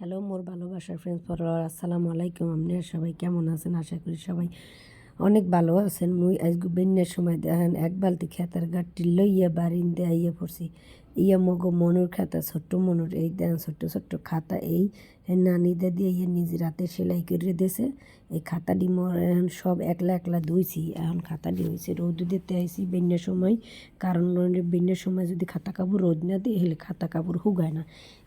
Hello মোর ভালোবাসার friends follower আসসালামু আলাইকুম। আপনারা সবাই কেমন আছেন? আশা করি সবাই অনেক ভালো আছেন। মুই আজ বেন্যার সময় দেখেন, এক বালতি খেতার গাঠটি লইয়া দিয়ে আইয়া পড়ছি। ইয়া মগো মনুর খাতা ছোট্ট মনুর এই দেন ছোট্ট ছোট্ট খাতা এই নানিদা দিয়ে ইয়ে নিজে রাতে সেলাই করে দিয়েছে এই খাতাটি এখন সব একলা একলা ধুইছি এখন খাতাটি হয়েছে রোদ দিতে আইছি বেন্যার সময় কারণ বেন্যার সময় যদি খাতা কাপড় রোদ না দিই হলে খাতা কাপড় হুগায় না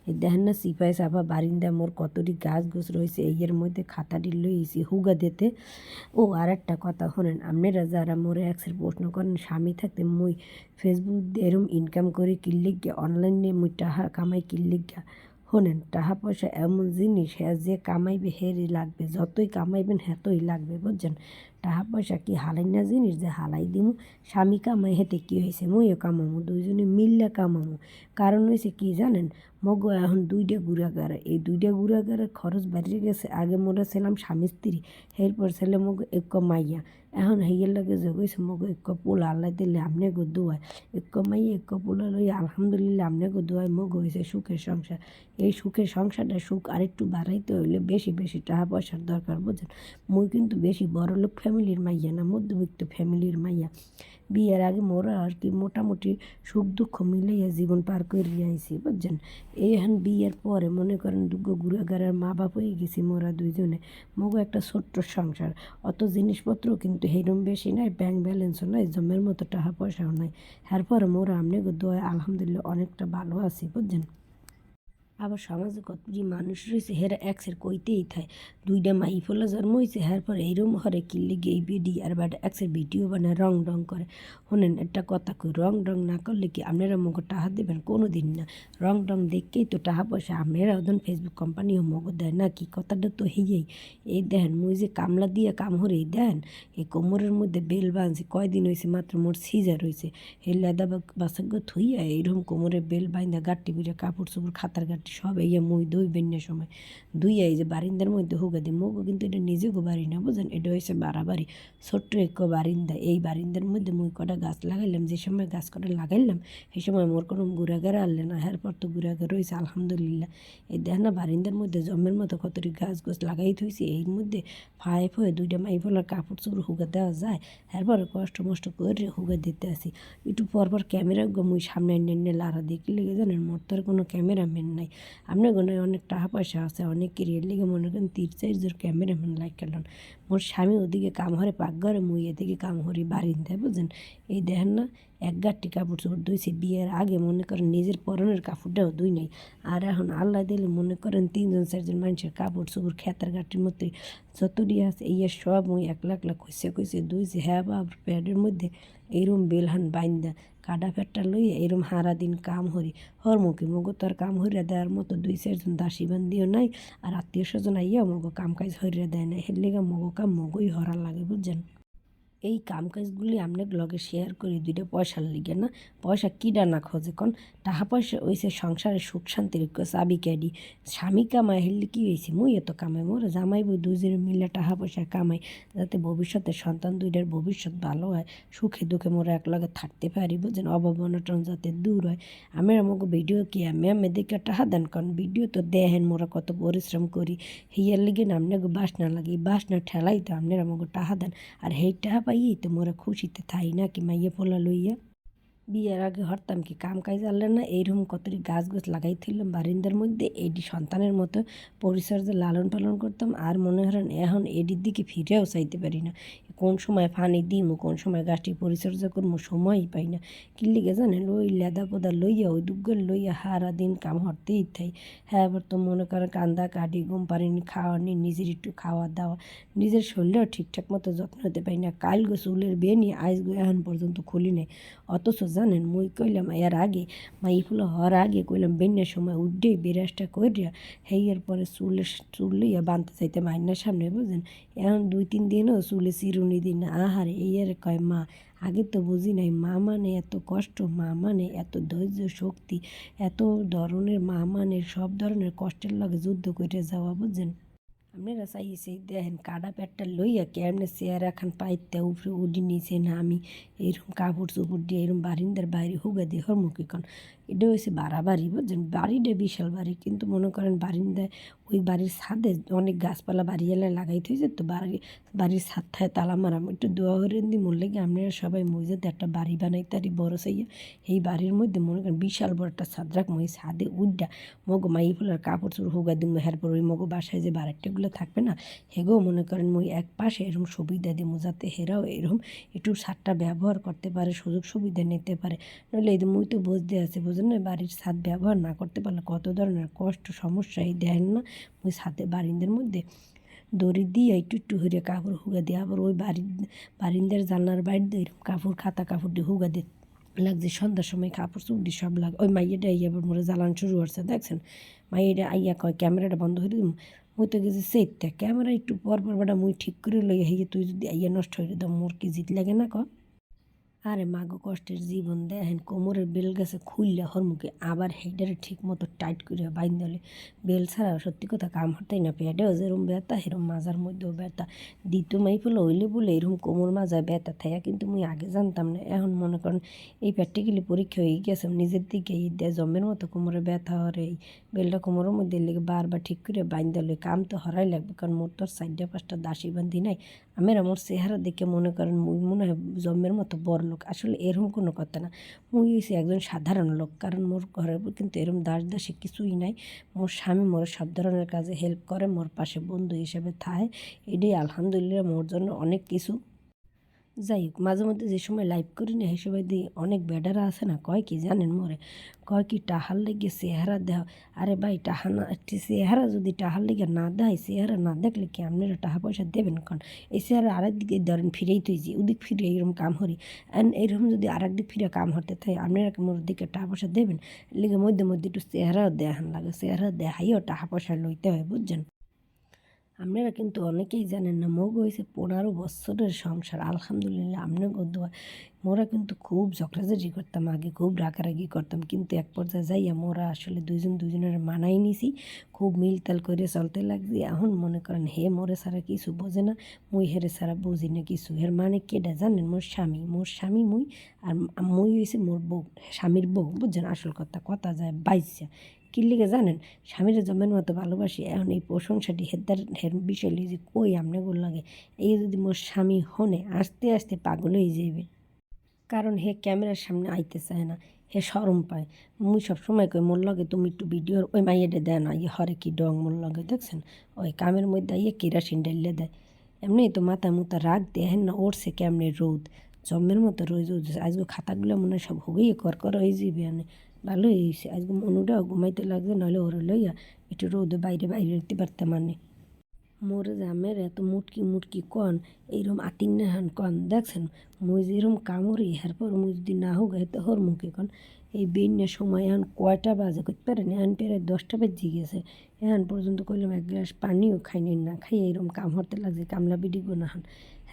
এই দেখেন না সিপাই সাফা বারিন্দা মোর কতটি গাছ গোছ রয়েছে এর মধ্যে খাতাটি লইছি হুগা দিতে ও আর একটা কথা শোনেন আপনারা যারা মোরে এক্সের প্রশ্ন করেন স্বামী থাকতে মুই ফেসবুক এরম ইনকাম করে কিনলিক গিয়া অনলাইনে মুই টাহা কামাই কি গিয়া শোনেন টাহা পয়সা এমন জিনিস হ্যাঁ যে কামাইবে হেরই লাগবে, যতই কামাইবেন হেতই লাগবে, বুঝছেন? টাহা পয়সা কি হালাই না জিনিস যে হালাই দিমু? স্বামী কামাই হেঁটে কি হয়েছে মুইও কামামু, দুইজনে মিললে কামামু। কারণ হয়েছে কি জানেন? মগো, এখন দুইটা গুড়াগার এই দুইটা গুড়াগারের খরচ বাড়িয়ে গেছে। আগে মোরা ছিলাম স্বামী স্ত্রী, এরপর ছেলে মগো, এক মাইয়া। এখন হেয়ের লাগে জগইছে মগো, এক পোলা। আল্লাহ দিলে আমনে গো দোয়ায় এক মাইয়া, এক পোলা লই আলহামদুলিল্লাহ আমনে গো মগো হয়েছে সুখের সংসার। এই সুখের সংসারটা সুখ আরেকটু বাড়াইতে হইলে বেশি বেশি টাকা পয়সার দরকার বুঝেন মুই কিন্তু বেশি বড় লোক ফ্যামিলির মাইয়া না, মধ্যবিত্ত ফ্যামিলির মাইয়া। বিয়ের আগে মোরা আর কি মোটামুটি সুখ দুঃখ মিলাইয়া জীবন পার করে আইসি বুঝছেন? এহেন বিয়ের পরে মনে করেন দুগ্গ গুড়াগাড়ার মা বাপ হয়ে গেছি মোরা দুইজনে। মগো একটা ছোট্ট সংসার। অত জিনিসপত্র কিন্তু হেরম বেশি নাই ব্যাংক ব্যালেন্সও নাই, জমের মতো টাকা পয়সাও নাই। এরপরে মোরা আমনে দোয়া আলহামদুলিল্লাহ অনেকটা ভালো আছি, বুঝছেন? আবার সমাজে কতটি মানুষ রয়েছে, হেরা এক্সের কইতেই থায়। দুইটা মাই ফোলা জন্ম হয়েছে হের পর এইরম হরে কিনলে গিয়ে বিডি আর বাটা এক্সের ভিডিও বানায়, রং রং করে। শোনেন একটা কথা কই, রং রং না করলে কি আপনারা মগো টাহা দেবেন? কোনো দিন না। রং রং দেখকেই তো টাহা পয়সা আপনারা ওদের ফেসবুক কোম্পানিও মগো দেয় না কি? কথাটা তো হেয়েই এই দেন মুই যে কামলা দিয়ে কাম হরে দেন এই কোমরের মধ্যে বেল বাঁধছে, কয়দিন হয়েছে মাত্র মোর সিজার হয়েছে এই লেদা বাসাগ্য থুইয়া এইরকম কোমরে বেল বাইন্দা গাঁটটি বিড়ে কাপড় চোপড় খাতার গাঁটটি সব এই মুই দুই বেন্যার সময়। দুই এই যে বারিন্দার মধ্যে হোগা দিই। মুগও কিন্তু এটা নিজেকে বাড়ি না বুঝেন এটা হয়েছে বাড়াবাড়ি ছোট্ট এক বারিন্দা। এই বারিন্দার মধ্যে মুই কটা গাছ লাগাইলাম, যে সময় গাছ কটা লাগাইলাম, সেই সময় মোর কোনো গুড়াগার আনলে না এরপর তো গুড়াগার রয়েছে আলহামদুলিল্লাহ। এই দেখ না, বারিন্দার মধ্যে জমের মতো কতটি গাছ গোছ লাগাই থইছি। এর মধ্যে ফায়ে ফয়ে দুইটা মাই ফলার কাপড় চোপড় হুগা দেওয়া যায়। এরপরে কষ্ট মষ্ট করে হুগা দিতে আসি। একটু পরপর ক্যামেরা মুই সামনে এনে লারা দেখি, লেগে জানেন, মোর তো আর কোনো ক্যামেরাম্যান নাই। আপনার গনে অনেক টাকা পয়সা আছে অনেকের এর লিগে মনে করেন তির চার জোর ক্যামেরাম্যান লাইক করলেন মোর স্বামী ওদিকে কাম হরে পাকঘরে মুই এদিকে কাম হরি বারিন্দায়, বুঝছেন? এই দেখেন না, এক গাঁটটি কাপড় চোপড় ধুইছি, বিয়ের আগে মনে করেন নিজের পরনের কাপড়টাও ধুই নাই। আর এখন আল্লাহ দিলে মনে করেন তিনজন চারজন মানুষের কাপড় চোপড় খেতার গাঁটির মধ্যে যতটি আছে, এই সব মুই একলা একলা কইসে কইসে ধুইছি হ্যাঁ বা প্যাডের মধ্যে এইরম বেলহান বাইন্দা। কাডা ফেটটা লইয়া এরম হারা দিন কাম হরি হর মুখে মগো তোর কাম হইরা দেওয়ার মতো দুই চারজন দাসী বান্ধিও নাই, আর আত্মীয় স্বজন আইয়া মগো কাম কাজ হইরা দেয় না হের লেগে মগো কাম মগোই হরা লাগে, বুঝছেন? এই কাম কাজগুলি আপনার লগে শেয়ার করি, দুইটা পয়সার লিগে না। পয়সা কিডা না খোঁজে কোন? টাকা পয়সা হয়েছে সংসারে সুখ শান্তির চাবি ক্যাডি স্বামী কামাই হেললে কি হয়েছে মুই এত কামাই মোর জামাই বই দুজনে মিলে টাকা পয়সা কামাই। যাতে ভবিষ্যতে সন্তান দুইটার ভবিষ্যৎ ভালো হয়, সুখে দুঃখে মোরা একলগে থাকতে পারি, বুঝছেন? অভাব অনটন যাতে দূর হয়। আমি আমাকে ভিডিও কি? আমি আমি দেখে টাকা দেন কারণ ভিডিও তো দেখেন মোরা কত পরিশ্রম করি। হিয়ার লিগে না আপনাকে বাসনা লাগে বাসনা ঠেলাই তো আপনার আমাকে টাকা দেন। আর হেই টাকা পাইয়ে তো মোরা খুশিতে থাই না কি মাইয়ে পোলা লইয়া বিয়ের আগে হরতাম কি? কাম কাজ আনলেন না এইরকম কতটি গাছ গাছ লাগাইছিলাম বারিন্দার মধ্যে। এডি সন্তানের মতো পরিচর্যা লালন পালন করতাম আর মনে হলেন এখন এডির দিকে ফিরেও চাইতে পারি না। কোন সময় পানি দিমু, কোন সময় গাছটি পরিচর্যা করব সময়ই পাই না। কিল্লিগে জানেন, ওই লেদা পোদা লইয়া, ওই দুগ্গল লইয়া হারা দিন কাম হরতেই থাই। হ্যাঁ এবার তো মনে করেন কান্দা কাটি, ঘুম পারিনি খাওয়ানি, নিজের একটু খাওয়া দাওয়া। নিজের শরীরেও ঠিকঠাক মতো যত্ন নিতে পারি না। কাল গো চুলের বেয়ে নিয়ে আজ গো এখন পর্যন্ত খুলি নেই। অথচ জানেন, মুই কইলাম, এর আগে মাই ফুলো হওয়ার আগে কইলাম, বেন্যার সময় উড্ডে বিরাজটা করিয়া হেয়ার পরে চুলে, চুল লইয়া বানতে চাইতে মাইনার সামনে বুঝলেন এখন দুই তিন দিনও চুলে চিরুনি দিন, আহারে এই আর কয়, মা, আগে তো বুঝি নাই, মা মানে এত কষ্ট, মা মানে এত ধৈর্য, শক্তি, এত ধরনের মা মানে সব ধরনের কষ্টের লগে যুদ্ধ করে যাওয়া, বুঝছেন? আপনারা চাইছে দেখেন কাটা প্যাটটা লইয়া কেমনে চেয়ার এখন পাইতে উপরে উডি নিছে না আমি এরকম কাপড় চোপড় দিয়ে এরকম বারিন্দার বাইরে হুগা দিয়ে হরমুখী কন এটা হয়েছে বাড়া বাড়ি, বুঝছেন? বাড়িটা বিশাল বাড়ি, কিন্তু মনে করেন বারিন্দায় ওই বাড়ির ছাদে অনেক গাছপালা বাড়িয়ালায় লাগাইতে হয়েছে, তো বাড়ি, বাড়ির ছাদ থায় তালা মারাম একটু দোয়া করে দিই মরলে কি আপনারা সবাই মসজিদে একটা বাড়ি বানাই তারি বড় সাইয়া এই বাড়ির মধ্যে মনে করেন বিশাল বড় একটা ছাদ রাখব এই ছাদে উড্ডা মগো মাই ফুলার কাপড় চোপড় হুগা দিম হেরপর ওই মগো বাসায় যে বাড়িটাগুলো থাকবে না, হেগো মনে করেন মই এক পাশে এরকম সুবিধা দিব, যাতে হেরাও এরকম একটু সারটা ব্যবহার করতে পারে, সুযোগ সুবিধা নিতে পারে। নইলে এই মুই তো বুঝতে আছে না বাড়ির ছাদ ব্যবহার না করতে পারলে কত ধরনের কষ্ট সমস্যা এই দেখেন না। ওই ছাদে বারিন্দের মধ্যে দড়ি দিয়ে একটু একটু হইরে কাপড় হুগা দিয়ে আবার ওই বাড়ির, বারিন্দের জানলার বাইর দিয়ে কাপড়, খাতা কাপড় দিয়ে হুগা দিয়ে লাগছে। সন্ধ্যার সময় কাপড় চুপড়ি সব লাগ ওই মাইয়াটা আইয়া আবার মোরে জ্বালান শুরু করছে, দেখছেন? মাইয়াটা আইয়া কয়, ক্যামেরাটা বন্ধ করে দিম? মুই তো গেছি সেইটা ক্যামেরা একটু পর পর বেটা মুই ঠিক করে লই হইয়ে তুই যদি আইয়া নষ্ট হয়ে দাও, মোর কি জিত লাগে না ক আরে মাগো, কষ্টের জীবন দেখেন, কোমরের বেল গেছে খুললে হরমুখে আবার হেডারে ঠিক মতো টাইট করে বাইন বেল ছাড়া সত্যি কথা কাম হতেই না পেটেও যেরম ব্যথা সেরম মাজার মধ্যেও ব্যথা। দ্বিতীয় মাই ফেলে হইলে বলে এরকম কোমর মাজায় ব্যথা থাকে কিন্তু মুই আগে জানতাম না। এখন মনে করেন এই প্র্যাকটিক্যালি পরীক্ষা হয়ে গেছে, নিজের দিকে এই দেয় জমের মতো কোমরে ব্যথা হরে এই বেলটা কোমরের মধ্যে লেগে বারবার ঠিক করে বাইন কাম তো হরাই লাগবে, কারণ মোর তোর সাইডে পাঁচটা দাসী বান্ধি নাই। আমি আমার চেহারা দেখে মনে করেন মুই মনে হয় জমের মতো বড় লোক, আসলে এরকম কোনো কথা না। মুই হয়েছি একজন সাধারণ লোক, কারণ মোর ঘরে কিন্তু এরকম দাস দাসে কিছুই নাই। মোর স্বামী মোর সব ধরনের কাজে হেল্প করে, মোর পাশে বন্ধু হিসেবে থায় এটাই আলহামদুলিল্লাহ, মোর জন্য অনেক কিছু। যাই হোক, মাঝে মধ্যে যে সময় লাইভ করি না সময় দিই অনেক বেডারা আছে না, কয় কি জানেন মোরে? কয় কি টাহার লেগে চেহারা দেহ, আরে ভাই টাহা না চেহারা যদি টাহার লেগে না দেয়, চেহারা না দেখলে কি আপনারা টাকা পয়সা দেবেন কারণ এই চেহারা আরেক দিকে ধরেন ফিরেই তুই যে, ওদিক ফিরে এরকম কাম হরি অ্যান্ড এরকম যদি আরেক দিক ফিরে কাম হতে থাকে আপনারা মোর দিকে টাকা পয়সা দেবেন? লেগে মধ্যে মধ্যে একটু চেহারাও দেখান লাগে, চেহারা দেখাইও টাকা পয়সা লইতে হয়, বুঝছেন? আপনারা কিন্তু অনেকেই জানেন না, মগ হয়েছে পনেরো বছরের সংসার, আলহামদুলিল্লাহ আপনার দোয়া। মোরা কিন্তু খুব ঝগড়াঝাটি করতাম, আগে খুব রাগারাগি করতাম, কিন্তু এক পর্যায়ে যাইয়া মোরা আসলে দুইজন দুজনের মানাই নিছি, খুব মিলতাল করে চলতে লাগছি। এখন মনে করেন, হে মোরে ছাড়া কিছু বোঝে না, মুই হেরে ছাড়া বুঝি না কিছু। এর মানে কেডা জানেন, মোর স্বামী মোর স্বামী মুই, আর মুই হয়েছে মোর বউ, স্বামীর বউ, বুঝছেন? আসল কথা কথা যায় বাইসা লিগে জানেন? স্বামীর জমের মতো ভালোবাসি, এখন এই প্রশংসাটি হেদার হের বিষয় যে কই আমনেগুলো লাগে? এই যদি মোর স্বামী হনে, আস্তে আস্তে পাগল হয়ে যাবে কারণ হে ক্যামেরার সামনে আইতে চায় না, হে সরম পায়। মুই সব সময় কই, মোর লগে তুমি একটু ভিডিওর ওই মাইয়েডে দেয় না ইয়ে হরে কি ডং মোর লগে দেখছেন? ওই কামের মধ্যে ইয়ে কেরাসিন ডাইলে দেয়। এমনি তো মাথা মুতা রাগ দেখেন না ওরছে কেমনে রোদ? জমের মতো রোজ আজকে খাতাগুলো মনে হয় সব হুগিয়ে কর কর হয়ে যাবে ভালোই হয়েছে আজকে মনুটাও ঘুমাইতে লাগছে নাহলে ওরে লইয়া একটু রোদে বাইরে বাইরে রাখতে পারতাম মানে মোরে জামের এত মুটকি মুটকি কন, এইরম আতিন হান কন, দেখছেন? মুই যেরকম কামড়ি ইহার পর মুই যদি না হোক এতে হর মুখে কন, এই বেন্যের সময় এখন কয়টা বাজে করতে পারেন? এখন প্রায় দশটা বেজে গেছে। এখন পর্যন্ত কইলাম এক গ্লাস পানিও খাইনি না খাই এরকম কাম হতে লাগছে, কামলা বিডি না হন।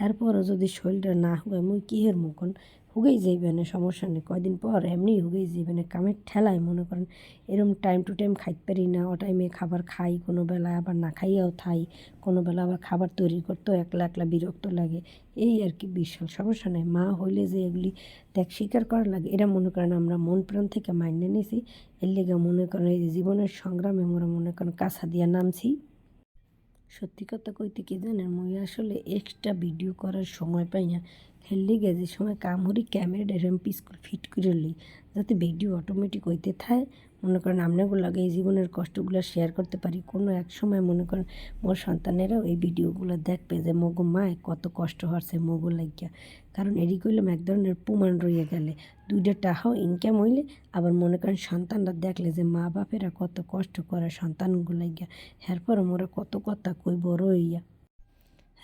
এরপরও যদি শরীরটা না হয় মুই কিহের মুখন হুগেই না সমস্যা নেই। কয়দিন পর এমনি হুগেই না কামের ঠেলায়, মনে করেন এরকম টাইম টু টাইম খাইতে পারি না। ও টাইমে খাবার খাই, কোনো বেলা আবার না খাইয়াও থাই, কোনো বেলা আবার খাবার তৈরি করতেও একলা একলা বিরক্ত লাগে। এই আর কি বিশাল সমস্যা নেই। মা হইলে যে এগুলি ত্যাগ স্বীকার করা লাগে, এটা মনে করেন আমরা মন প্রাণ থেকে মাইনে নিয়েছি এর লেগে মনে করেন এই জীবনের সংগ্রামে আমরা মনে করেন কাছা দিয়া নামছি। সত্যি কথা কইতে কি জানেন, মুই আসলে এক্সট্রা ভিডিও করার সময় পাই না। হেললি যে সময় কামড়ি ক্যামেরা এরম পিসকুল ফিট করে লই, যাতে ভিডিও অটোমেটিক হইতে থাকে মনে করেন আপনাগুলো লাগে এই জীবনের কষ্টগুলো শেয়ার করতে পারি। কোনো এক সময় মনে করেন মোর সন্তানেরাও এই ভিডিওগুলো দেখবে যে, মগো মায় কত কষ্ট হচ্ছে মগো লাগিয়া। কারণ এরই করলাম এক ধরনের প্রমাণ রইয়া গেলে। দুইটা টাকাও ইনকাম হইলে আবার মনে করেন সন্তানরা দেখলে যে, মা বাপেরা কত কষ্ট করে সন্তানগুলো লাগিয়া। এরপর মোরা কত কথা কই বড় হইয়া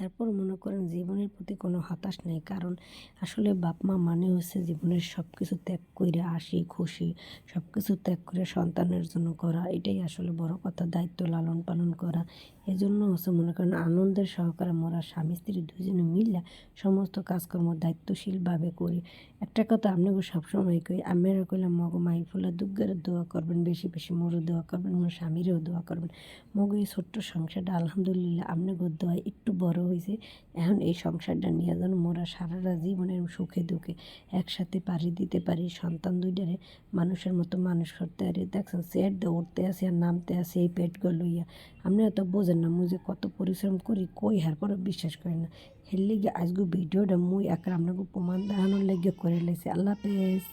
এরপর মনে করেন জীবনের প্রতি কোনো হতাশ নেই। কারণ আসলে বাপ, মা মানে হচ্ছে জীবনের সব কিছু ত্যাগ করে আসি, খুশি সব কিছু ত্যাগ করে সন্তানের জন্য করা। এটাই আসলে বড় কথা, দায়িত্ব লালন পালন করা। এজন্য হচ্ছে মনে করেন, আনন্দের সহকারে মোরা স্বামী, স্ত্রী দুজনে মিললে সমস্ত কাজকর্ম দায়িত্বশীলভাবে করি। একটা কথা আপনাকে সবসময় কই আমরা কইলাম মগ মাই ফুলা, দুগ্গের দোয়া করবেন, বেশি বেশি মোরও দোয়া করবেন, মোর স্বামীরও দোয়া করবেন। মগ, এই ছোট্ট সংসারটা আলহামদুলিল্লাহ আপনাকে দোয়া একটু বড় হয়েছে এখন এই সংসারটা নিয়ে যেন মোরা সারাটা জীবনের সুখে, দুঃখে একসাথে পাড়ি দিতে পারি, সন্তান দুইটারে মানুষের মতো মানুষ করতে পারি। দেখছেন চেয়ার দিয়ে উঠতে আসি আর নামতে আসি এই পেটগুলো লইয়া। আপনি তো বোঝেন না মুই যে কত পরিশ্রম করি, কই হার পরে বিশ্বাস করি না। হের লিগে আজকে ভিডিওটা মুই একা আপনাকে প্রমাণ দেখানোর লেগে করে লেছি আল্লাহ হাফেজ।